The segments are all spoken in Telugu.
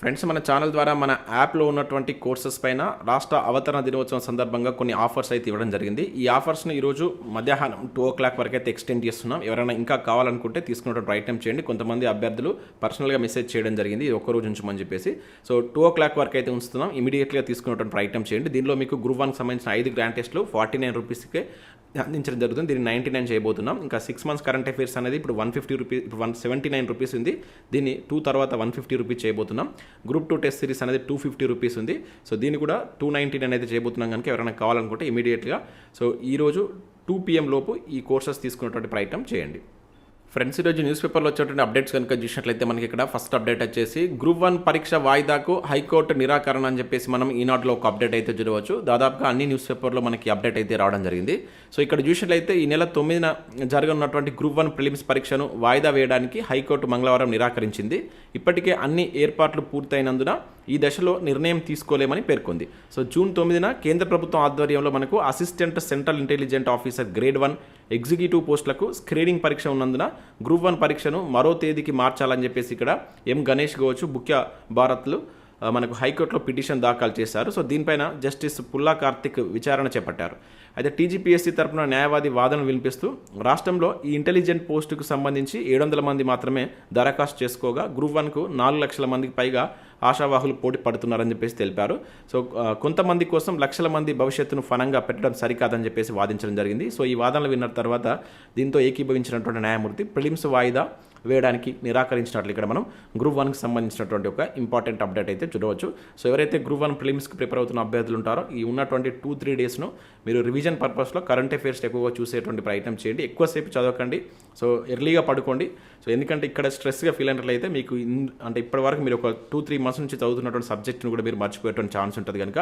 ఫ్రెండ్స్ మన ఛానల్ ద్వారా మన యాప్లో ఉన్నటువంటి కోర్సెస్ పైన రాష్ట్ర అవతరణ దినోత్సవం సందర్భంగా కొన్ని ఆఫర్స్ అయితే ఇవ్వడం జరిగింది. ఈ ఆఫర్స్ని ఈరోజు మధ్యాహ్నం టూ ఓ క్లాక్ వరకు అయితే ఎక్స్టెండ్ చేస్తున్నాం. ఎవరైనా ఇంకా కావాలనుకుంటే తీసుకున్నటువంటి ప్రయత్నం చేయండి. కొంతమంది అభ్యర్థులు పర్సనల్గా మెసేజ్ చేయడం జరిగింది. ఇది ఒక్క రోజు ఉంచమని చెప్పేసి. సో టూ ఓ క్లాక్ వరకు అయితే ఉంచుతున్నాం. ఇమీడియట్గా తీసుకున్నటువంటి ప్రయత్నం చేయండి. దీనిలో మీకు గ్రూప్ వన్కి సంబంధించిన ఐదు గ్రాండ్ టెస్ట్లు ఫార్టీ నైన్ రూపీస్కే అందించడం జరుగుతుంది. దీన్ని నైంటీ నైన్ చేయబోతున్నాం. ఇంకా సిక్స్ మంత్స్ కరెంట్ అఫైర్స్ అనేది ఇప్పుడు వన్ ఫిఫ్టీ రూపీస్ ఇప్పుడు వన్ సెవెంటీ నైన్ రూపీస్ ఉంది. దీన్ని టూ తర్వాత వన్ ఫిఫ్టీ రూపీస్ చేయబోతున్నాం. గ్రూప్ టూ టెస్ట్ సిరీస్ అనేది టూ ఫిఫ్టీ రూపీస్ ఉంది. సో దీన్ని కూడా టూ నైంటీ నైన్ అయితే చేయబోతున్నాం కనుక ఎవరైనా కావాలనుకుంటే ఇమీడియట్గా సో ఈరోజు టూ పిఎం లోపు ఈ కోర్సెస్ తీసుకున్నటువంటి ప్రయత్నం చేయండి. ఫ్రెండ్స్ ఈరోజు న్యూస్ పేపర్లో వచ్చేటువంటి అప్డేట్స్ కనుక చూసినట్లయితే మనకి ఇక్కడ ఫస్ట్ అప్డేట్ వచ్చేసి గ్రూప్ వన్ పరీక్ష వాయిదాకు హైకోర్టు నిరాకరణ అని చెప్పేసి మనం ఈనాడులో ఒక అప్డేట్ అయితే చూడవచ్చు. దాదాపుగా అన్ని న్యూస్ పేపర్లో మనకి అప్డేట్ అయితే రావడం జరిగింది. సో ఇక్కడ చూసినట్లయితే ఈ నెల తొమ్మిదిన జరగనున్నటువంటి గ్రూప్ వన్ ప్రిలిమ్స్ పరీక్షను వాయిదా వేయడానికి హైకోర్టు మంగళవారం నిరాకరించింది. ఇప్పటికే అన్ని ఏర్పాట్లు పూర్తయినందున ఈ దశలో నిర్ణయం తీసుకోలేమని పేర్కొంది. సో జూన్ తొమ్మిదిన కేంద్ర ప్రభుత్వం ఆధ్వర్యంలో మనకు assistant central intelligent officer grade one executive పోస్టులకు స్క్రీనింగ్ పరీక్ష ఉన్నందున గ్రూప్ వన్ పరీక్షను మరో తేదీకి మార్చాలని చెప్పేసి ఇక్కడ ఎం గణేష్ గోవచ్చు ముఖ్య భారత్లు మనకు హైకోర్టులో పిటిషన్ దాఖలు చేశారు. సో దీనిపైన జస్టిస్ పుల్లా కార్తిక్ విచారణ చేపట్టారు. అయితే టీజీపీఎస్సీ తరపున న్యాయవాది వాదన వినిపిస్తూ రాష్ట్రంలో ఈ ఇంటెలిజెంట్ పోస్టుకు సంబంధించి ఏడు వందల మంది మాత్రమే దరఖాస్తు చేసుకోగా గ్రూప్ వన్కు నాలుగు లక్షల మందికి పైగా ఆశావాహులు పోటీ పడుతున్నారని చెప్పేసి తెలిపారు. సో కొంతమంది కోసం లక్షల మంది భవిష్యత్తును ఫనంగా పెట్టడం సరికాదని చెప్పేసి వాదించడం జరిగింది. సో ఈ వాదనలు విన్న తర్వాత దీంతో ఏకీభవించినటువంటి న్యాయమూర్తి ప్రిలిమ్స్ వాయిదా వేయడానికి నిరాకరించినట్లు ఇక్కడ మనం గ్రూప్ వన్కి సంబంధించినటువంటి ఒక ఇంపార్టెంట్ అప్డేట్ అయితే చూడవచ్చు. సో ఎవరైతే గ్రూప్ వన్ ప్రిలిమ్స్కి ప్రిపేర్ అవుతున్న అభ్యర్థులు ఉంటారో ఈ ఉన్నటువంటి టూ త్రీ డేస్ను మీరు రివిజన్ పర్పస్లో కరెంట్ అఫేర్స్ ఎక్కువగా చూసేటువంటి ప్రయత్నం చేయండి. ఎక్కువసేపు చదవకండి. సో ఎర్లీగా పడుకోండి. సో ఎందుకంటే ఇక్కడ స్ట్రెస్గా ఫీల్ అయినట్లయితే మీకు అంటే ఇప్పటి వరకు మీరు ఒక టూ త్రీ మంత్స్ నుంచి చదువుతున్నటువంటి సబ్జెక్ట్ని కూడా మీరు మర్చిపోయేటువంటి ఛాన్స్ ఉంటుంది కనుక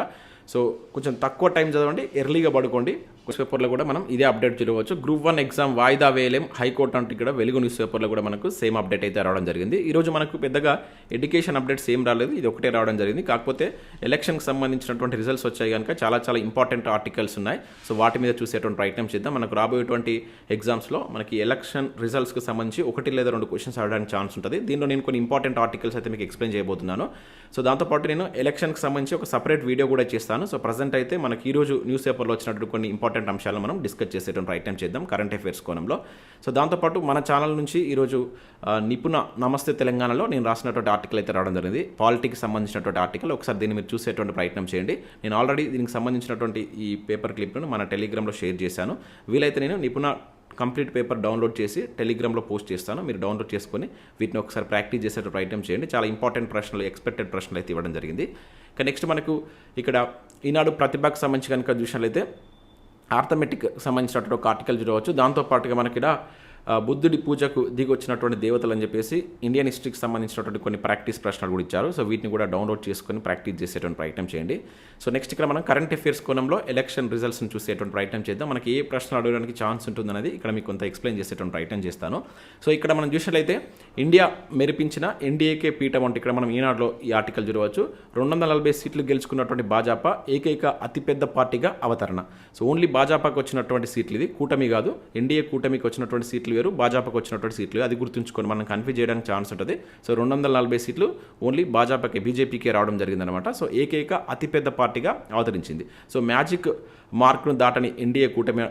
సో కొంచెం తక్కువ టైం చదవండి ఎర్లీగా పడుకోండి. న్యూస్ పేపర్లో కూడా మనం ఇదే అప్డేట్ చూడవచ్చు గ్రూప్ వన్ ఎగ్జామ్ వాయిదా వేయలేం. హైకోర్టు అంటే ఇక్కడ వెలుగు న్యూస్ పేపర్లో కూడా మనకు సేమ్ అప్డేట్ అయితే రావడం జరిగింది. ఈరోజు మనకు పెద్దగా ఎడ్యుకేషన్ అప్డేట్స్ ఏం రాలేదు. ఇది ఒకటే రావడం జరిగింది. కాకపోతే ఎలక్షన్కి సంబంధించినటువంటి రిజల్ట్స్ వచ్చాయి కనుక చాలా చాలా ఇంపార్టెంట్ ఆర్టికల్స్ ఉన్నాయి. సో వాటి మీద చూసేటువంటి ప్రయత్నం చేద్దాం. మనకు రాబోయేటువంటి ఎగ్జామ్స్లో మనకి ఎలక్షన్ రిజల్ట్స్కి సంబంధించి ఒకటి లేదా రెండు క్వశ్చన్స్ ఆడడానికి ఛాన్స్ ఉంటుంది. దీనిలో నేను కొన్ని ఇంపార్టెంట్ ఆర్టికల్స్ అయితే మీకు ఎక్స్ప్లెయిన్ చేయబోతున్నాను. సో దాంతోపాటు నేను ఎలక్షన్కి సంబంధించి ఒక సపరేట్ వీడియో కూడా చేస్తాను. సో ప్రజెంట్ అయితే మనకి ఈరోజు న్యూస్ పేపర్లో వచ్చినటువంటి కొన్ని ఇంపార్టెంట్ అంశాలను మనం డిస్కస్ చేసేటువంటి ప్రయత్నం చేద్దాం కరెంట్ అఫైర్స్ కోణంలో. సో దాంతోపాటు మన ఛానల్ నుంచి ఈరోజు నిపుణ నమస్తే తెలంగాణలో నేను రాసినటువంటి ఆర్టికల్ అయితే రావడం జరిగింది. పాలిటిక్స్ సంబంధించినటువంటి ఆర్టికల్ ఒకసారి దీన్ని మీరు చూసేటువంటి ప్రయత్నం చేయండి. నేను ఆల్రెడీ దీనికి సంబంధించినటువంటి ఈ పేపర్ క్లిప్ను మన టెలిగ్రామ్లో షేర్ చేశాను. వీలైతే నేను నిపుణ కంప్లీట్ పేపర్ డౌన్లోడ్ చేసి టెలిగ్రామ్లో పోస్ట్ చేస్తాను. మీరు డౌన్లోడ్ చేసుకొని వీటిని ఒకసారి ప్రాక్టీస్ చేసేటప్పుడు ప్రయత్నం చేయండి. చాలా ఇంపార్టెంట్ ప్రశ్నలు ఎక్స్పెక్టెడ్ ప్రశ్నలు అయితే ఇవ్వడం జరిగింది. ఇక నెక్స్ట్ మనకు ఇక్కడ ఈనాడు ప్రతిభకు సంబంధించి కనుక చూసినట్లయితే ఆర్థమెటిక్ సంబంధించినటువంటి ఒక ఆర్టికల్ చూడవచ్చు. దాంతోపాటుగా మనకి ఇక్కడ బుద్ధుడి పూజకు దిగి వచ్చినటువంటి దేవతలు అని చెప్పేసి ఇండియన్ హిస్టరీకి సంబంధించినటువంటి కొన్ని ప్రాక్టీస్ ప్రశ్నలు కూడా ఇచ్చారు. సో వీటిని కూడా డౌన్లోడ్ చేసుకొని ప్రాక్టీస్ చేసేటువంటి ప్రయత్నం చేయండి. సో నెక్స్ట్ ఇక్కడ మనం కరెంట్ అఫైర్స్ కోణంలో ఎలక్షన్ రిజల్ట్స్ని చూసేటువంటి ప్రయత్నం చేద్దాం. మనకి ఏ ప్రశ్నలు అడగడానికి ఛాన్స్ ఉంటుందనేది ఇక్కడ మీకు కొంత ఎక్స్ప్లెయిన్ చేసేటువంటి ప్రయత్నం చేస్తాను. సో ఇక్కడ మనం చూసినట్లయితే ఇండియా మెరిపించిన ఎన్డీఏకే పీఠం అంటే ఇక్కడ మనం ఈనాడులో ఈ ఆర్టికల్ చూడవచ్చు. రెండు వందల నలభై సీట్లు గెలుచుకున్నటువంటి భాజపా ఏకైక అతిపెద్ద పార్టీగా అవతరణ. సో ఓన్లీ భాజపాకు వచ్చినటువంటి సీట్లు ఇది. కూటమి కాదు. ఎన్డీఏ కూటమికి వచ్చినటువంటి సీట్లు వేరు భాజపాకు వచ్చినటువంటి సీట్లు. అది గుర్తుంచుకొని మనం కన్ఫ్యూజ్ చేయడానికి ఛాన్స్ ఉంటుంది. సో రెండు వందల నలభై సీట్లు ఓన్లీ భాజపాకి బీజేపీకే రావడం జరిగిందనమాట సో ఏకైక అతిపెద్ద పార్టీగా అవతరించింది సో మ్యాజిక్ మార్క్ను దాటని ఎన్డీఏ కూటమి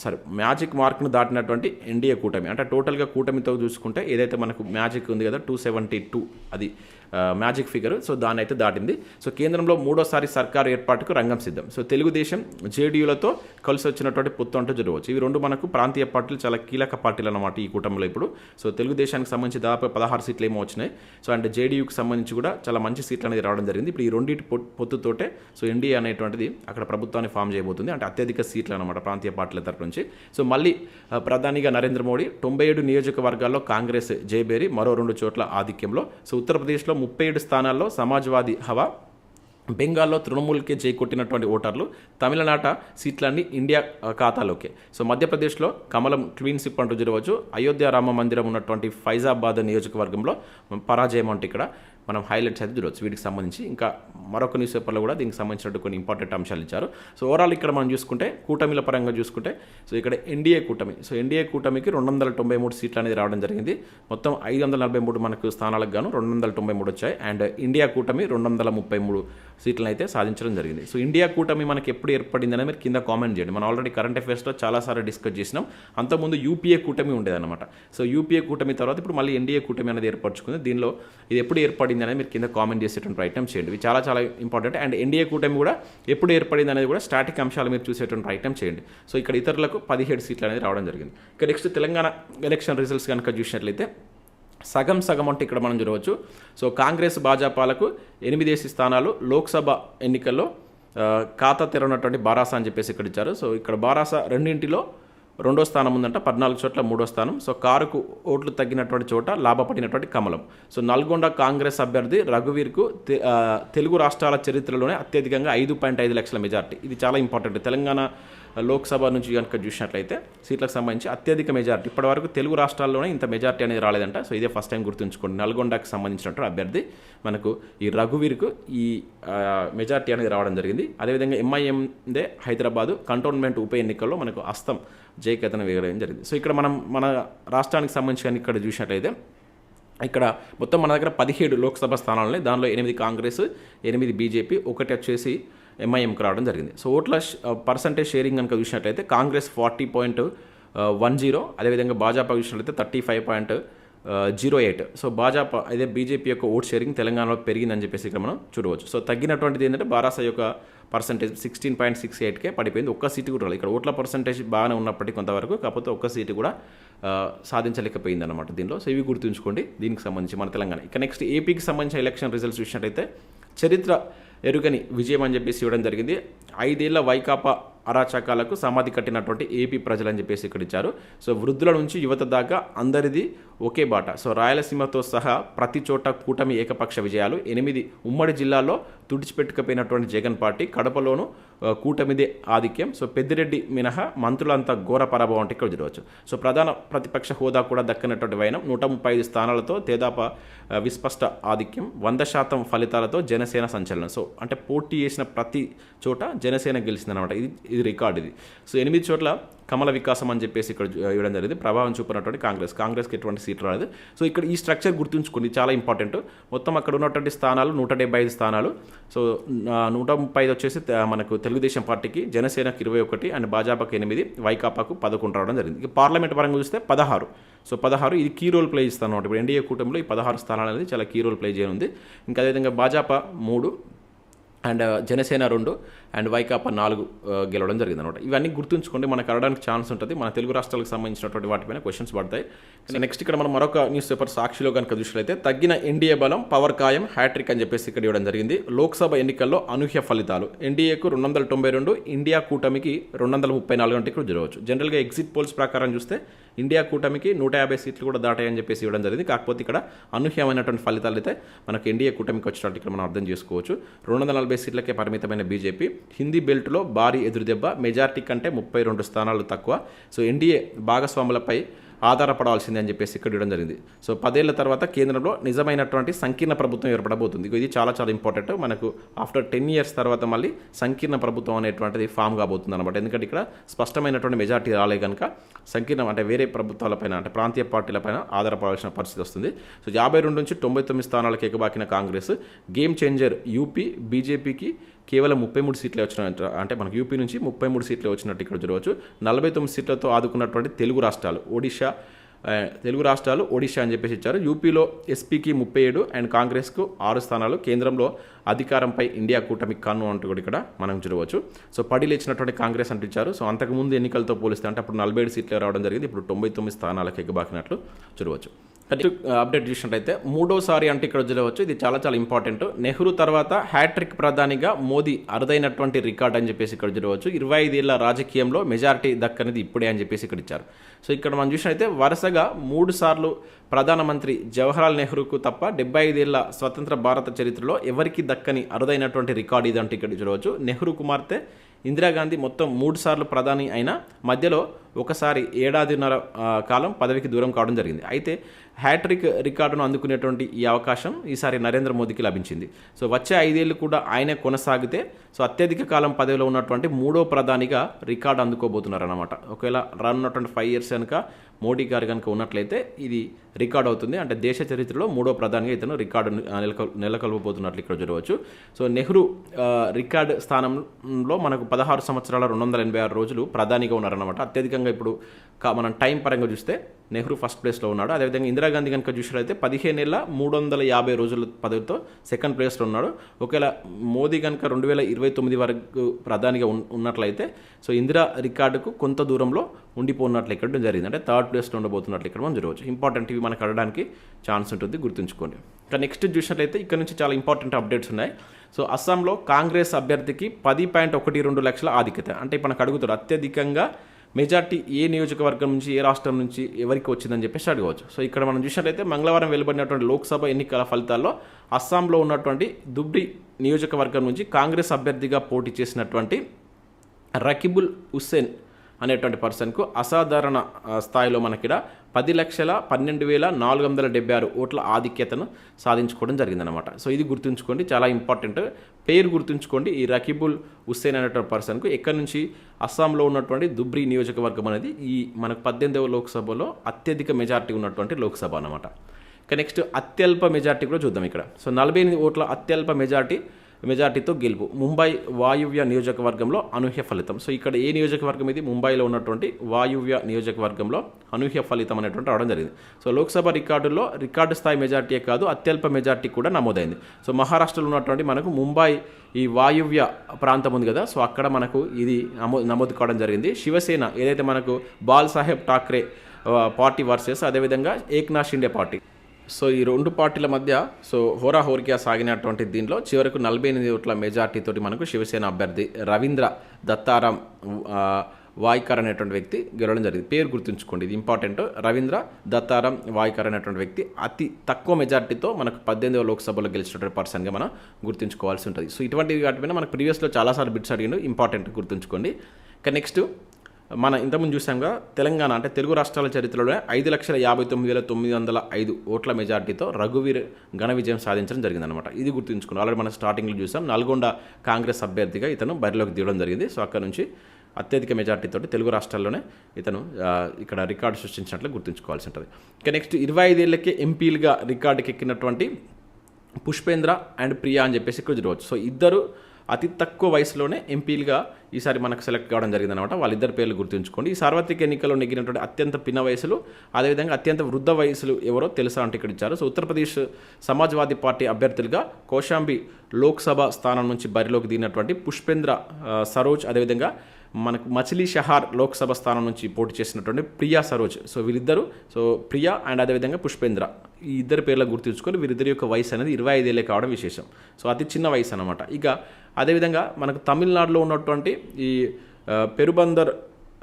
సారీ మ్యాజిక్ మార్క్ను దాటినటువంటి ఎన్డీఏ కూటమి. అంటే టోటల్గా కూటమితో చూసుకుంటే ఏదైతే మనకు మ్యాజిక్ ఉంది కదా టూ సెవెంటీ టూ అది మ్యాజిక్ ఫిగర్ సో దాన్ని అయితే దాటింది. సో కేంద్రంలో మూడోసారి సర్కారు ఏర్పాటుకు రంగం సిద్ధం. సో తెలుగుదేశం జేడీయూలతో కలిసి వచ్చినటువంటి పొత్తు అంటూ జరగవచ్చు. ఇవి రెండు మనకు ప్రాంతీయ పార్టీలు చాలా కీలక పార్టీలు అనమాట ఈ కూటమిలో ఇప్పుడు. సో తెలుగుదేశానికి సంబంధించి దాదాపు పదహారు సీట్లు ఏమో వచ్చినాయి. సో అంటే జేడీయూకి సంబంధించి కూడా చాలా మంచి సీట్లు అనేది రావడం జరిగింది. ఇప్పుడు ఈ రెండింటి పొ- పొత్తుతోటే సో ఎన్డీఏ అనేటువంటిది అక్కడ ప్రభుత్వాన్ని ఫామ్ చేయబోతుంది. అంటే అత్యధిక సీట్లు అనమాట ప్రాంతీయ పార్టీల తరపు నుంచి. సో మళ్ళీ ప్రధానిగా నరేంద్ర మోడీ తొంభై ఏడు నియోజకవర్గాల్లో కాంగ్రెస్ జయబేరి మరో రెండు చోట్ల ఆధిక్యంలో. సో ఉత్తరప్రదేశ్లో ముప్పై ఏడు స్థానాల్లో సమాజ్వాదీ హవా బెంగాల్లో తృణమూల్కే చేకొట్టినటువంటి ఓటర్లు తమిళనాట సీట్లన్నీ ఇండియా ఖాతాలోకే. సో మధ్యప్రదేశ్లో కమలం క్వీన్ సిప్ అంటూ జరగవచ్చు. అయోధ్య రామ మందిరం ఉన్నటువంటి ఫైజాబాద్ నియోజకవర్గంలో పరాజయం అంటే ఇక్కడ. మనం హైలైట్స్ అయితే చూడవచ్చు వీటికి సంబంధించి ఇంకా మరొక న్యూస్ పేపర్లో కూడా దీనికి సంబంధించినట్టు కొన్ని ఇంపార్టెంట్ అంశాలు ఇచ్చారు. సో ఓవరాల్ ఇక్కడ మనం చూసుకుంటే కూటమిల పరంగా చూసుకుంటే సో ఇక్కడ ఎన్డీఏ కూటమి. సో ఎన్డీఏ కూటమికి రెండు వందల తొంభై మూడు సీట్లు అనేది రావడం జరిగింది. మొత్తం ఐదు వందల నలభై మూడు మనకు స్థానాలకు గాను రెండు వందల తొంభై మూడు వచ్చాయి. అండ్ ఇండియా కూటమి రెండు వందల ముప్పై మూడు సీట్లను అయితే సాధించడం జరిగింది. సో ఇండియా కూటమి మనకి ఎప్పుడు ఏర్పడింది అనేది మీరు కింద కామెంట్ చేయండి. మనం ఆల్రెడీ కరెంట్ అఫేర్స్లో చాలాసార్లు డిస్కస్ చేసినాం. అంతకుముందు యూపీఏ కూటమి ఉండేదన్నమాట. సో యూపీఏ కూటమి తర్వాత ఇప్పుడు మళ్ళీ ఎన్డీఏ కూటమి అనేది ఏర్పరచుకుంది. దీనిలో ఇది ఎప్పుడు ఏర్పడింది అనేది మీరు కింద కామెంట్ చేసేటువంటి ప్రయత్నం చేయండి. ఇవి చాలా చాలా ఇంపార్టెంట్ అండ్ ఎన్డీఏ కూటమి కూడా ఎప్పుడు ఏర్పడింది అనేది కూడా స్టాటిక్ అంశాలు మీరు చూసేటువంటి ప్రయత్నం చేయండి. సో ఇక్కడ ఇతరులకు పదిహేడు సీట్లు అనేది రావడం జరిగింది. ఇక నెక్స్ట్ తెలంగాణ ఎలక్షన్ రిజల్ట్స్ కనుక చూసినట్లయితే సగం సగం అంటే ఇక్కడ మనం చూడవచ్చు. సో కాంగ్రెస్ భాజపాలకు ఎనిమిదేసి స్థానాలు లోక్సభ ఎన్నికల్లో ఖాతా తెరవనటువంటి బారాసా అని చెప్పేసి ఇక్కడ ఇచ్చారు. సో ఇక్కడ బారాసా రెండింటిలో రెండో స్థానం ఉందంట పద్నాలుగు చోట్ల మూడో స్థానం. సో కారుకు ఓట్లు తగ్గినటువంటి చోట లాభపడినటువంటి కమలం. సో నల్గొండ కాంగ్రెస్ అభ్యర్థి రఘువీర్కు తెలుగు రాష్ట్రాల చరిత్రలోనే అత్యధికంగా ఐదు పాయింట్ ఐదు లక్షల మెజార్టీ. ఇది చాలా ఇంపార్టెంట్. తెలంగాణ లోక్సభ నుంచి కనుక చూసినట్లయితే సీట్లకు సంబంధించి అత్యధిక మెజార్టీ. ఇప్పటివరకు తెలుగు రాష్ట్రాల్లోనే ఇంత మెజార్టీ అనేది రాలేదంట. సో ఇదే ఫస్ట్ టైం గుర్తుంచుకోండి. నల్గొండకు సంబంధించినటువంటి అభ్యర్థి మనకు ఈ రఘువీర్కు ఈ మెజార్టీ అనేది రావడం జరిగింది. అదేవిధంగా ఎంఐఎందే హైదరాబాదు కంటోన్మెంట్ ఉప ఎన్నికల్లో మనకు అస్తం జయకేతనం వేయడం జరిగింది. సో ఇక్కడ మనం మన రాష్ట్రానికి సంబంధించి కానీ ఇక్కడ చూసినట్లయితే ఇక్కడ మొత్తం మన దగ్గర పదిహేడు లోక్సభ స్థానాలు ఉన్నాయి. దానిలో ఎనిమిది కాంగ్రెస్ ఎనిమిది బీజేపీ ఒకటి వచ్చేసి ఎంఐఎంకి రావడం జరిగింది. సో ఓట్ల పర్సంటేజ్ షేరింగ్ కనుక చూసినట్లయితే Congress forty point one zero అదేవిధంగా భాజపా చూసినట్లయితే thirty five point zero eight. So Bhajapa అదే బీజేపీ యొక్క ఓట్ షేరింగ్ తెలంగాణలో పెరిగిందని చెప్పేసి ఇక్కడ మనం చూడవచ్చు. సో తగ్గినటువంటిది ఏంటంటే బారాసా యొక్క పర్సంటేజ్ సిక్స్టీన్ పాయింట్ సిక్స్ ఎయిట్కే పడిపోయింది. ఒక్క సీటు కూడా ఇక్కడ ఓట్ల పర్సంటేజ్ బాగానే ఉన్నప్పటికీ కొంతవరకు కాకపోతే ఒక్క సీటు కూడా సాధించలేకపోయింది అనమాట దీనిలో. సో ఇవి గుర్తుంచుకోండి దీనికి సంబంధించి మన తెలంగాణ. ఇక నెక్స్ట్ ఏపీకి సంబంధించిన ఎలక్షన్ రిజల్ట్స్ చూసినట్టయితే చరిత్ర ఎరుగని విజయం అని చెప్పేసి ఇవ్వడం జరిగింది. ఐదేళ్ళ వైకాపా అరాచకాలకు సమాధి కట్టినటువంటి ఏపీ ప్రజలు అని చెప్పేసి ఇక్కడ ఇచ్చారు. సో వృద్ధుల నుంచి యువత దాకా అందరిది ఒకే బాట. సో రాయలసీమతో సహా ప్రతి చోట కూటమి ఏకపక్ష విజయాలు. ఎనిమిది ఉమ్మడి జిల్లాలో తుడిచిపెట్టుకుపోయినటువంటి జగన్ పార్టీ కడపలోను కూటమిదే ఆధిక్యం. సో పెద్దిరెడ్డి మినహా మంత్రులంతా ఘోర పరాభవం అంటే ఇక్కడ చూడవచ్చు సో ప్రధాన ప్రతిపక్ష హోదా కూడా దక్కినటువంటి వైనం నూట ముప్పై ఐదు స్థానాలతో తేదాప విస్పష్ట ఆధిక్యం. వంద శాతం ఫలితాలతో జనసేన సంచలనం. సో అంటే పోటీ చేసిన ప్రతి చోట జనసేన గెలిచిందనమాట ఇది ఇది రికార్డు ఇది. సో ఎనిమిది చోట్ల కమల వికాసం అని చెప్పేసి ఇక్కడ ఇవ్వడం జరిగింది. ప్రభావం చూపినటువంటి కాంగ్రెస్. కాంగ్రెస్కి ఎటువంటి సీట్ రాలేదు. సో ఇక్కడ ఈ స్ట్రక్చర్ గుర్తుంచుకోండి. చాలా ఇంపార్టెంట్. మొత్తం అక్కడ ఉన్నటువంటి స్థానాలు నూట డెబ్బై ఐదు స్థానాలు. సో నూట ముప్పై ఐదు వచ్చేసి మనకు తెలుగుదేశం పార్టీకి జనసేనకు ఇరవై ఒకటి అండ్ భాజపాకు ఎనిమిది వైకాపాకు పదకొండు రావడం జరిగింది. ఇక పార్లమెంట్ పరంగా చూస్తే పదహారు. సో పదహారు ఇది కీ రోల్ ప్లే ఇస్తాను అనమాట ఇప్పుడు ఎన్డీఏ కూటమిలో ఈ పదహారు స్థానాలు అనేది చాలా కీ రోల్ ప్లే చేయనుంది. ఇంకా అదేవిధంగా భాజపా మూడు అండ్ జనసేన రెండు అండ్ వైకాపా నాలుగు గెలవడం జరిగింది అనమాట ఇవన్నీ గుర్తుంచుకోండి మనకు అడగడానికి ఛాన్స్ ఉంటుంది. మన తెలుగు రాష్ట్రాలకు సంబంధించినటువంటి వాటిపైన క్వశ్చన్స్ పడతాయి. నెక్స్ట్ ఇక్కడ మనం మరొక న్యూస్ పేపర్ సాక్షిలో కనుక చూసినట్లయితే తగ్గిన ఎన్డీఏ బలం పవర్ ఖాయం హ్యాట్రిక్ అని చెప్పేసి ఇక్కడ ఇవ్వడం జరిగింది. లోక్సభ ఎన్నికల్లో అనూహ్య ఫలితాలు. ఎన్డీఏకు రెండు వందల తొంభై రెండు ఇండియా కూటమికి రెండు వందల ముప్పై నాలుగు అంటే ఇక్కడ జరగవచ్చు. జనరల్గా ఎగ్జిట్ పోల్స్ ప్రకారం చూస్తే ఇండియా కూటమికి నూట యాభై సీట్లు కూడా దాటాయని చెప్పేసి ఇవ్వడం జరిగింది. కాకపోతే ఇక్కడ అనూహ్యమైనటువంటి ఫలితాలు అయితే మనకు ఎన్డీఏ కూటమికి వచ్చినట్టు ఇక్కడ మనం అర్థం చేసుకోవచ్చు. రెండు వందల నలభై సీట్లకే పరిమితమైన బీజేపీ హిందీ బెల్ట్లో భారీ ఎదురుదెబ్బ మెజార్టీ కంటే ముప్పై రెండు స్థానాలు తక్కువ. సో ఎన్డీఏ భాగస్వాములపై ఆధారపడాల్సిందే అని చెప్పేసి ఇక్కడ ఇవ్వడం జరిగింది. సో పదేళ్ళ తర్వాత కేంద్రంలో నిజమైనటువంటి సంకీర్ణ ప్రభుత్వం ఏర్పడబోతుంది. ఇది చాలా చాలా ఇంపార్టెంట్. మనకు ఆఫ్టర్ టెన్ ఇయర్స్ తర్వాత మళ్ళీ సంకీర్ణ ప్రభుత్వం అనేటువంటిది ఫామ్ కాబోతుంది అనమాట ఎందుకంటే ఇక్కడ స్పష్టమైనటువంటి మెజార్టీ రాలే కనుక సంకీర్ణం అంటే వేరే ప్రభుత్వాలపైన అంటే ప్రాంతీయ పార్టీలపైన ఆధారపడాల్సిన పరిస్థితి వస్తుంది. సో యాభై రెండు నుంచి తొంభై తొమ్మిది స్థానాలకు ఎగబాకిన కాంగ్రెస్ గేమ్ చేంజర్ యూపీ బీజేపీకి కేవలం ముప్పై మూడు సీట్లే వచ్చినట్టు అంటే మనకు యూపీ నుంచి ముప్పై మూడు సీట్లే వచ్చినట్టు ఇక్కడ చూడవచ్చు. నలభై తొమ్మిది సీట్లతో ఆదుకున్నటువంటి తెలుగు రాష్ట్రాలు ఒడిషా తెలుగు రాష్ట్రాలు ఒడిషా అని చెప్పేసి ఇచ్చారు. యూపీలో ఎస్పీకి ముప్పై ఏడు అండ్ కాంగ్రెస్కు ఆరు స్థానాలు. కేంద్రంలో అధికారంపై ఇండియా కూటమి కన్ను అంటూ కూడా ఇక్కడ మనం చూడవచ్చు. సో పడి లేచినటువంటి కాంగ్రెస్ అంటూ ఇచ్చారు. సో అంతకుముందు ఎన్నికలతో పోలిస్తే అంటే అప్పుడు నలభై ఏడు సీట్లు రావడం జరిగింది. ఇప్పుడు తొంభై తొమ్మిది స్థానాలకు ఎగ్గబాకినట్లు చూడవచ్చు. అప్డేట్ చూసినట్టయితే మూడోసారి అంటే ఇక్కడ చూడవచ్చు. ఇది చాలా చాలా ఇంపార్టెంట్. నెహ్రూ తర్వాత హ్యాట్రిక్ ప్రధానిగా మోదీ అరుదైనటువంటి రికార్డ్ అని చెప్పేసి ఇక్కడ చూడవచ్చు. ఇరవై ఐదేళ్ళ రాజకీయంలో మెజారిటీ దక్కనిది ఇప్పుడే అని చెప్పేసి ఇక్కడ ఇచ్చారు. సో ఇక్కడ మనం చూసినట్టయితే వరుసగా మూడు సార్లు ప్రధానమంత్రి జవహర్లాల్ నెహ్రూకు తప్ప డెబ్బై ఐదేళ్ళ స్వతంత్ర భారత చరిత్రలో ఎవరికి దక్కని అరుదైనటువంటి రికార్డు ఇదంటే ఇక్కడ చూడవచ్చు. నెహ్రూ కుమార్తె ఇందిరాగాంధీ మొత్తం మూడు సార్లు ప్రధాని అయినా మధ్యలో ఒకసారి ఏడాదిన్నర కాలం పదవికి దూరం కావడం జరిగింది. అయితే హ్యాట్రిక్ రికార్డును అందుకునేటువంటి ఈ అవకాశం ఈసారి నరేంద్ర మోదీకి లభించింది. సో వచ్చే ఐదేళ్ళు కూడా ఆయనే కొనసాగితే సో అత్యధిక కాలం పదవిలో ఉన్నటువంటి మూడో ప్రధానిగా రికార్డు అందుకోబోతున్నారు అనమాట ఒకవేళ రానున్నటువంటి ఫైవ్ ఇయర్స్ కనుక మోడీ గారు కనుక ఉన్నట్లయితే ఇది రికార్డ్ అవుతుంది. అంటే దేశ చరిత్రలో మూడో ప్రధానిగా ఇతను రికార్డు నెలకొ నెలకొల్పబోతున్నట్లు ఇక్కడ చూడవచ్చు. సో నెహ్రూ రికార్డ్ స్థానంలో మనకు పదహారు సంవత్సరాల రెండు వందల ఎనభై ఆరు రోజులు ప్రధానిగా ఉన్నారన్నమాట. అత్యధికంగా ఇప్పుడు మనం టైం పరంగా చూస్తే నెహ్రూ ఫస్ట్ ప్లేస్లో ఉన్నాడు. అదేవిధంగా ఇందిరాగాంధీ కనుక చూసినట్లయితే పదిహేను ఏళ్ళ మూడు వందల యాభై రోజుల పదవితో సెకండ్ ప్లేస్లో ఉన్నాడు. ఒకవేళ మోదీ కనుక రెండు వేల ఇరవై తొమ్మిది వరకు ప్రధానిగా ఉన్నట్లయితే సో ఇందిరా రికార్డుకు కొంత దూరంలో ఉండిపోన్నట్లు ఇక్కడ జరిగింది. అంటే థర్డ్ ప్లేస్లో ఉండబోతున్నట్లు ఇక్కడ మనం చూడవచ్చు. ఇంపార్టెంట్ ఇవి మనకు అడగడానికి ఛాన్స్ ఉంటుంది గుర్తుంచుకోండి. ఇక నెక్స్ట్ చూసినట్లయితే ఇక్కడ నుంచి చాలా ఇంపార్టెంట్ అప్డేట్స్ ఉన్నాయి. సో అస్సాంలో కాంగ్రెస్ అభ్యర్థికి పది పాయింట్ ఒకటి రెండు లక్షల ఆధిక్యత. అంటే ఇప్పుడు మనకు అడుగుతారు అత్యధికంగా మెజార్టీ ఏ నియోజకవర్గం నుంచి ఏ రాష్ట్రం నుంచి ఎవరికి వచ్చిందని చెప్పేసి అడగవచ్చు. సో ఇక్కడ మనం చూసినట్లయితే మంగళవారం వెలువడినటువంటి లోక్సభ ఎన్నికల ఫలితాల్లో అస్సాంలో ఉన్నటువంటి దుబ్రి నియోజకవర్గం నుంచి కాంగ్రెస్ అభ్యర్థిగా పోటీ చేసినటువంటి రకిబుల్ హుస్సేన్ అనేటువంటి పర్సన్కు అసాధారణ స్థాయిలో మనకిడ పది లక్షల పన్నెండు వేల నాలుగు వందల డెబ్బై ఆరు ఓట్ల ఆధిక్యతను సాధించుకోవడం జరిగిందనమాట సో ఇది గుర్తుంచుకోండి చాలా ఇంపార్టెంట్. పేరు గుర్తుంచుకోండి ఈ రకీబుల్ హుస్సేన్ అనేటువంటి పర్సన్కు. ఎక్కడి నుంచి? అస్సాంలో ఉన్నటువంటి దుబ్రి నియోజకవర్గం అనేది ఈ మనకు పద్దెనిమిదవ లోక్సభలో అత్యధిక మెజార్టీ ఉన్నటువంటి లోక్సభ అనమాట ఇక నెక్స్ట్ అత్యల్ప మెజార్టీ కూడా చూద్దాం ఇక్కడ. సో నలభై ఎనిమిది ఓట్ల అత్యల్ప మెజార్టీ మెజార్టీతో గెలుపు. ముంబై వాయువ్య నియోజకవర్గంలో అనూహ్య ఫలితం. సో ఇక్కడ ఏ నియోజకవర్గం ఇది? ముంబైలో ఉన్నటువంటి వాయువ్య నియోజకవర్గంలో అనూహ్య ఫలితం అనేటువంటి రావడం జరిగింది. సో లోక్సభ రికార్డుల్లో రికార్డు స్థాయి మెజార్టీయే కాదు అత్యల్ప మెజార్టీ కూడా నమోదైంది. సో మహారాష్ట్రలో ఉన్నటువంటి మనకు ముంబై ఈ వాయువ్య ప్రాంతం ఉంది కదా సో అక్కడ మనకు ఇది నమో నమోదు కావడం జరిగింది. శివసేన ఏదైతే మనకు బాల్ సాహెబ్ ఠాక్రే పార్టీ వర్సెస్ అదేవిధంగా ఏక్నాథ్ షిండే పార్టీ. సో ఈ రెండు పార్టీల మధ్య సో హోరాహోరిగా సాగినటువంటి దీనిలో చివరకు నలభై ఎనిమిది ఓట్ల మెజార్టీతోటి మనకు శివసేన అభ్యర్థి రవీంద్ర దత్తారాం వాయికర్ అనేటువంటి వ్యక్తి గెలవడం జరిగింది. పేరు గుర్తుంచుకోండి ఇది ఇంపార్టెంట్ రవీంద్ర దత్తారాం వాయికర్ అనేటువంటి వ్యక్తి అతి తక్కువ మెజార్టీతో మనకు పద్దెనిమిదవ లోక్సభలో గెలిచినటువంటి పర్సన్గా మనం గుర్తుంచుకోవాల్సి ఉంటుంది. సో ఇటువంటి వాటి మనకు ప్రీవియస్లో చాలాసార్లు బిట్స్ అడిగిండు ఇంపార్టెంట్ గుర్తుంచుకోండి. ఇక నెక్స్ట్ మన ఇంతకుముందు చూసాంగా తెలంగాణ అంటే తెలుగు రాష్ట్రాల చరిత్రలోనే ఐదు లక్షల యాభై తొమ్మిది వేల తొమ్మిది వందల ఐదు ఓట్ల మెజార్టీతో రఘువీర్ ఘన విజయం సాధించడం జరిగిందనమాట ఇది గుర్తుంచుకున్నాం ఆల్రెడీ మనం స్టార్టింగ్లో చూసాం. నల్గొండ కాంగ్రెస్ అభ్యర్థిగా ఇతను బరిలోకి దిగడం జరిగింది. సో అక్కడ నుంచి అత్యధిక మెజార్టీతో తెలుగు రాష్ట్రాల్లోనే ఇతను ఇక్కడ రికార్డు సృష్టించినట్లు గుర్తుంచుకోవాల్సి ఉంటుంది. ఇక నెక్స్ట్ ఇరవై ఐదేళ్ళకే ఎంపీలుగా రికార్డుకి ఎక్కినటువంటి పుష్పేంద్ర అండ్ ప్రియా అని చెప్పేసి ఇక్కడ చూడవచ్చు. సో ఇద్దరు అతి తక్కువ వయసులోనే ఎంపీలుగా ఈసారి మనకు సెలెక్ట్ కావడం జరిగిందనమాట వాళ్ళిద్దరి పేర్లు గుర్తుంచుకోండి. ఈ సార్వత్రిక ఎన్నికల్లో నెగ్గినటువంటి అత్యంత పిన్న వయసులు అదేవిధంగా అత్యంత వృద్ధ వయసులు ఎవరో తెలుసా అంటే ఇక్కడ ఇచ్చారు. సో ఉత్తరప్రదేశ్ సమాజ్వాదీ పార్టీ అభ్యర్థులుగా కోశాంబి లోక్సభ స్థానం నుంచి బరిలోకి దిగినటువంటి పుష్పేంద్ర సరోజ్ అదేవిధంగా మనకు మచిలీ షహార్ లోక్సభ స్థానం నుంచి పోటీ చేసినటువంటి ప్రియా సరోజ్. సో వీరిద్దరు సో ప్రియా అండ్ అదేవిధంగా పుష్పేంద్ర. ఈ ఇద్దరు పేర్ల గుర్తుంచుకొని వీరిద్దరి యొక్క వయసు అనేది ఇరవై ఐదేళ్ళే కావడం విశేషం. సో అతి చిన్న వయసు అనమాట ఇక అదేవిధంగా మనకు తమిళనాడులో ఉన్నటువంటి ఈ పెరుబందర్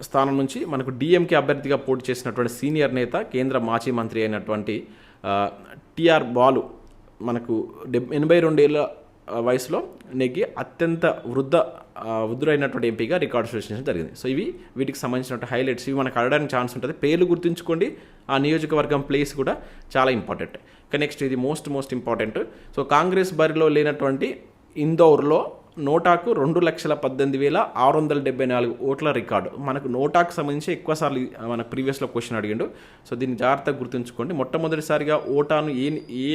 స్థానం నుంచి మనకు డిఎంకే అభ్యర్థిగా పోటీ చేసినటువంటి సీనియర్ నేత కేంద్ర మాజీ మంత్రి అయినటువంటి టిఆర్ బాలు మనకు డెబ్ ఎనభై రెండేళ్ళ వయసులో నెగ్గి అత్యంత వృద్ధ ఉద్దురైనటువంటి ఎంపీగా రికార్డు సృష్టించడం జరిగింది. సో ఇవి వీటికి సంబంధించిన హైలైట్స్. ఇవి మనకు అడగడానికి ఛాన్స్ ఉంటుంది. పేర్లు గుర్తుంచుకోండి. ఆ నియోజకవర్గం ప్లేస్ కూడా చాలా ఇంపార్టెంట్. ఇక నెక్స్ట్ ఇది most most important. So Congress బరిలో లేనటువంటి ఇందోర్లో నోటాకు రెండు లక్షల పద్దెనిమిది వేల ఆరు వందల డెబ్బై నాలుగు ఓట్ల రికార్డు. మనకు నోటాకు సంబంధించి ఎక్కువసార్లు మన ప్రీవియస్లో క్వశ్చన్ అడిగిండు. సో దీన్ని జాగ్రత్తగా గుర్తుంచుకోండి. మొట్టమొదటిసారిగా ఓటాను ఏ ఏ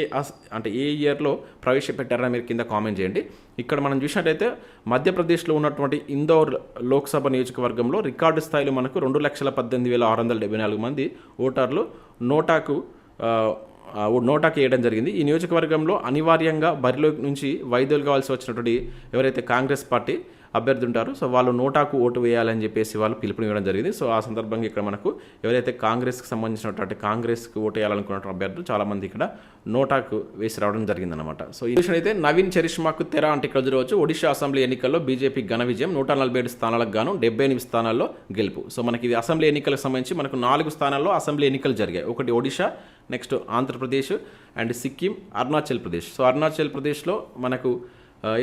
అంటే ఏ ఇయర్లో ప్రవేశపెట్టారని మీరు కింద కామెంట్ చేయండి. ఇక్కడ మనం చూసినట్టయితే మధ్యప్రదేశ్లో ఉన్నటువంటి ఇందోర్ లోక్సభ నియోజకవర్గంలో రికార్డు స్థాయిలో మనకు రెండు లక్షల పద్దెనిమిది వేల ఆరు వందల డెబ్బై నాలుగు మంది ఓటర్లు నోటాకు ఆ, నోటాకి వేయడం జరిగింది. ఈ నియోజకవర్గంలో అనివార్యంగా బరిలో నుంచి వైద్యులు కావాల్సి వచ్చినటువంటి ఎవరైతే కాంగ్రెస్ పార్టీ అభ్యర్థి ఉంటారు. సో వాళ్ళు నోటాకు ఓటు వేయాలని చెప్పేసి వాళ్ళు పిలుపునివ్వడం జరిగింది. సో ఆ సందర్భంగా ఇక్కడ మనకు ఎవరైతే కాంగ్రెస్కి సంబంధించినటువంటి కాంగ్రెస్కి ఓటు వేయాలనుకున్న అభ్యర్థులు చాలామంది ఇక్కడ నోటాకు వేసి రావడం జరిగిందనమాట సో ఈ విషయం అయితే నవీన్ చరిష్మాకు తెర అంటే ఇక్కడ చూడవచ్చు ఒడిషా అసెంబ్లీ ఎన్నికల్లో బీజేపీ ఘన విజయం. నూట నలభై ఏడు స్థానాలకు గాను డెబ్బై ఎనిమిది స్థానాల్లో గెలుపు. సో మనకి ఇది అసెంబ్లీ ఎన్నికలకు సంబంధించి మనకు నాలుగు స్థానాల్లో అసెంబ్లీ ఎన్నికలు జరిగాయి. ఒకటి Odisha next Andhra Pradesh and Sikkim Arunachal Pradesh. So Arunachal ప్రదేశ్లో మనకు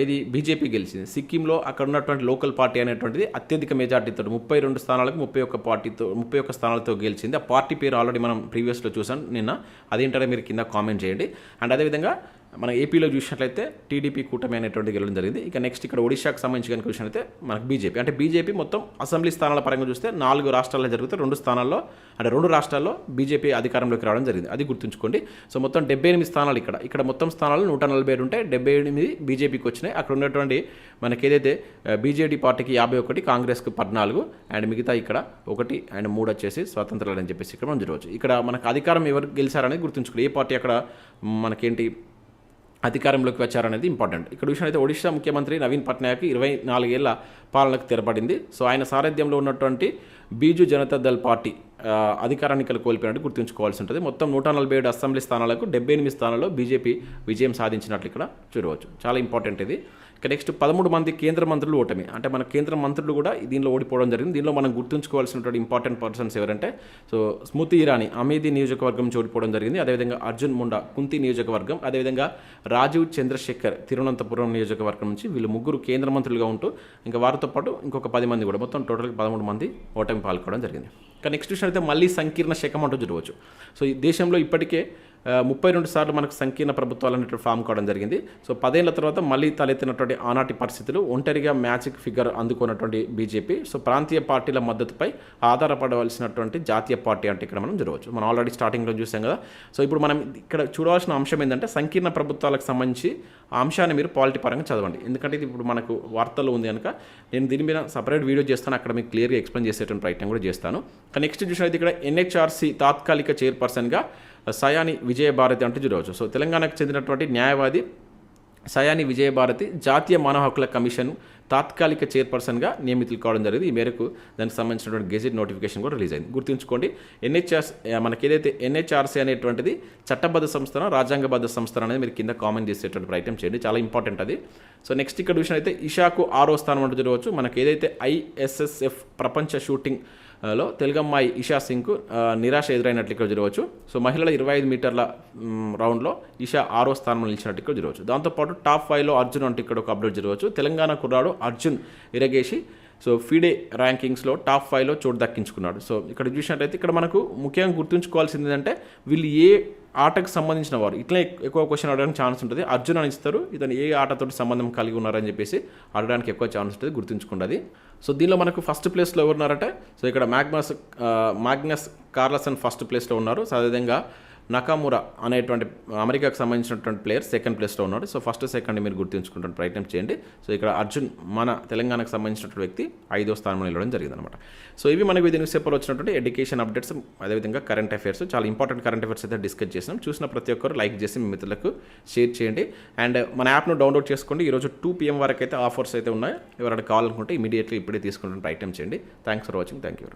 ఇది బీజేపీ గెలిచింది. సిక్కింలో అక్కడ ఉన్నటువంటి లోకల్ పార్టీ అనేటువంటిది అత్యధిక మెజార్టీతో ముప్పై రెండు స్థానాలకు ముప్పై ఒక్క పార్టీతో ముప్పై ఒక్క స్థానాలతో గెలిచింది. ఆ పార్టీ పేరు ఆల్రెడీ మనం ప్రీవియస్లో చూసాం నిన్న. అదేంటనే మీరు కింద కామెంట్ చేయండి. అండ్ అదేవిధంగా మన ఏపీలో చూసినట్లయితే టీడీపీ కూటమి అనేటువంటి గెలవడం జరిగింది. ఇక నెక్స్ట్ ఇక్కడ ఒడిశాకు సంబంధించి కనుక చూసినట్లయితే మనకు బీజేపీ అంటే బీజేపీ మొత్తం అసెంబ్లీ స్థానాల పరంగా చూస్తే నాలుగు రాష్ట్రాల్లో జరిగితే రెండు స్థానాల్లో అంటే రెండు రాష్ట్రాల్లో బీజేపీ అధికారంలోకి రావడం జరిగింది. అది గుర్తుంచుకోండి. సో మొత్తం డెబ్బై ఎనిమిది స్థానాలు ఇక్కడ. ఇక్కడ మొత్తం స్థానాలు నూట నలభై ఏడు ఉంటాయి. డెబ్బై ఎనిమిది బీజేపీకి వచ్చినాయి. అక్కడ ఉన్నటువంటి మనకి ఏదైతే బీజేడీ పార్టీకి యాభై ఒకటి కాంగ్రెస్కి పద్నాలుగు అండ్ మిగతా ఇక్కడ ఒకటి అండ్ మూడు వచ్చేసి స్వతంత్రాలు అని చెప్పేసి ఇక్కడ మనం చూడవచ్చు. ఇక్కడ మనకు అధికారం ఎవరు గెలిచారనేది గుర్తుంచుకోండి. ఏ పార్టీ అక్కడ మనకేంటి అధికారంలోకి వచ్చారనేది ఇంపార్టెంట్. ఇక్కడ విషయం అయితే ఒడిశా ముఖ్యమంత్రి నవీన్ పట్నాయక్ ఇరవై నాలుగేళ్ళ పాలనకు తెరపడింది. సో ఆయన సారథ్యంలో ఉన్నటువంటి బీజు జనతా దళ్ పార్టీ అధికారాన్ని ఇక్కడ కోల్పోయినట్టు గుర్తుంచుకోవాల్సి ఉంటుంది. మొత్తం నూట నలభై ఏడు అసెంబ్లీ స్థానాలకు డెబ్బై ఎనిమిది స్థానాల్లో బీజేపీ విజయం సాధించినట్లు ఇక్కడ చూడవచ్చు. చాలా ఇంపార్టెంట్ ఇది. ఇక నెక్స్ట్ పదమూడు మంది కేంద్ర మంత్రులు ఓటమి. అంటే మన కేంద్ర మంత్రులు కూడా దీనిలో ఓడిపోవడం జరిగింది. దీనిలో మనం గుర్తుంచుకోవాల్సినటువంటి ఇంపార్టెంట్ పర్సన్స్ ఎవరంటే సో స్మృతి ఇరానీ అమేధి నియోజకవర్గం నుంచి ఓడిపోవడం జరిగింది. అదేవిధంగా అర్జున్ ముండా కుంతి నియోజకవర్గం అదేవిధంగా రాజీవ్ చంద్రశేఖర్ తిరువనంతపురం నియోజకవర్గం నుంచి వీళ్ళు ముగ్గురు కేంద్ర మంత్రులుగా ఉంటూ ఇంకా వారితో పాటు ఇంకొక పది మంది కూడా మొత్తం టోటల్గా పదమూడు మంది ఓటమి పాల్గొనడం జరిగింది. కానీ నెక్స్ట్ విషయం అయితే మళ్ళీ సంకీర్ణ శకం అంటూ చూడవచ్చు. సో ఈ దేశంలో ఇప్పటికే ముప్పై రెండు సార్లు మనకు సంకీర్ణ ప్రభుత్వాలు అనేటువంటి ఫామ్ కావడం జరిగింది. సో పదేళ్ళ తర్వాత మళ్ళీ తలెత్తినటువంటి ఆనాటి పరిస్థితులు ఒంటరిగా మ్యాజిక్ ఫిగర్ అందుకున్నటువంటి బీజేపీ. సో ప్రాంతీయ పార్టీల మద్దతుపై ఆధారపడవలసినటువంటి జాతీయ పార్టీ అంటే ఇక్కడ మనం చూడవచ్చు. మనం ఆల్రెడీ స్టార్టింగ్లో చూసాం కదా. సో ఇప్పుడు మనం ఇక్కడ చూడవలసిన అంశం ఏంటంటే సంకీర్ణ ప్రభుత్వాలకు సంబంధించి అంశాన్ని మీరు పాలిటీ పరంగా చదవండి. ఎందుకంటే ఇది ఇప్పుడు మనకు వార్తల్లో ఉంది కనుక నేను దీని మీద సపరేట్ వీడియో చేస్తాను. అక్కడ మీకు క్లియర్గా ఎక్స్ప్లెయిన్ చేసేటువంటి ప్రయత్నం కూడా చేస్తాను. నెక్స్ట్ చూసినట్టు ఇక్కడ ఎన్హెచ్ఆర్సీ తాత్కాలిక చైర్పర్సన్గా సయాని విజయభారతి అంటూ చూడవచ్చు సో తెలంగాణకు చెందినటువంటి న్యాయవాది సయాని విజయభారతి జాతీయ మానవ హక్కుల కమిషన్ తాత్కాలిక చైర్పర్సన్గా నియమితులు కావడం జరిగింది. ఈ మేరకు దానికి సంబంధించినటువంటి గెజెట్ నోటిఫికేషన్ కూడా రిలీజ్ అయింది. గుర్తుంచుకోండి ఎన్హెచ్ఆర్స్ మనకి ఏదైతే ఎన్హెచ్ఆర్సీ అనేటువంటిది చట్టబద్ధ సంస్థన రాజ్యాంగబద్ధ సంస్థన అనేది మీరు కింద కామెంట్ చేసేటువంటి ప్రయత్నం చేయండి. చాలా ఇంపార్టెంట్ అది. సో నెక్స్ట్ ఇక్కడ విషయం అయితే ఇషాకు ఆరో స్థానం అంటూ చూడవచ్చు మనకి ఏదైతే ఐఎస్ఎస్ఎఫ్ ప్రపంచ షూటింగ్ లో తెలుగమ్మాయి ఇషా సింగ్కు నిరాశ ఎదురైనట్లు ఇక్కడ చూడవచ్చు సో మహిళల ఇరవై ఐదు మీటర్ల రౌండ్లో ఇషా ఆరో స్థానంలో నిలిచినట్టు ఇక్కడ చూడవచ్చు దాంతోపాటు టాప్ ఫైవ్లో అర్జున్ అంటే ఇక్కడ ఒక అప్డేట్ చూడవచ్చు తెలంగాణ కుర్రాడు అర్జున్ ఇరగేసి సో ఫీడే ర్యాంకింగ్స్లో టాప్ ఫైవ్లో చోటు దక్కించుకున్నాడు. సో ఇక్కడ చూసినట్లయితే ఇక్కడ మనకు ముఖ్యంగా గుర్తుంచుకోవాల్సింది ఏంటంటే వీళ్ళు ఏ ఆటకు సంబంధించిన వారు ఇట్లా ఎక్కువ క్వశ్చన్ అడగడానికి ఛాన్స్ ఉంటుంది. అర్జున్ అని ఇస్తారు ఇతను ఏ ఆటతోటి సంబంధం కలిగి ఉన్నారని చెప్పేసి అడగడానికి ఎక్కువ ఛాన్స్ ఉంటుంది గుర్తుంచుకున్నది సో దీనిలో మనకు ఫస్ట్ ప్లేస్లో ఎవరున్నారంటే సో ఇక్కడ మ్యాగ్నస్ మ్యాగ్నస్ కార్లసన్ ఫస్ట్ ప్లేస్లో ఉన్నారు. సో అదేవిధంగా నకామురా అనేటువంటి అమెరికాకు సంబంధించినటువంటి ప్లేయర్ సెకండ్ ప్లేస్లో ఉన్నాడు. సో ఫస్ట్ సెకండ్ మీరు గుర్తుంచుకుంటున్న ప్రయత్నం చేయండి. సో ఇక్కడ అర్జున్ మన తెలంగాణకు సంబంధించినటువంటి వ్యక్తి ఐదో స్థానంలో నిలవడం జరిగిందనమాట సో ఇవి మనకు ఇది న్యూస్ పేపర్ వచ్చినటువంటి ఎడ్యుకేషన్ అప్డేట్స్ అదేవిధంగా కరెంట్ అఫైర్స్ చాలా ఇంపార్టెంట్ కరెంట్ అఫైర్స్ అయితే డిస్కస్ చేసినాం. చూసిన ప్రతి ఒక్కరు లైక్ చేసి మీ మిత్రులకు షేర్ చేయండి. అండ్ మన యాప్ను డౌన్లోడ్ చేసుకోండి. ఈరోజు టూ పిఎం వరకు అయితే ఆఫర్స్ అయితే ఉన్నాయి. ఎవరైనా కావాలనుకుంటే ఇమీడియట్లీ ఇప్పుడే తీసుకుంటున్న ప్రయత్నం చేయండి. Thanks for watching thank you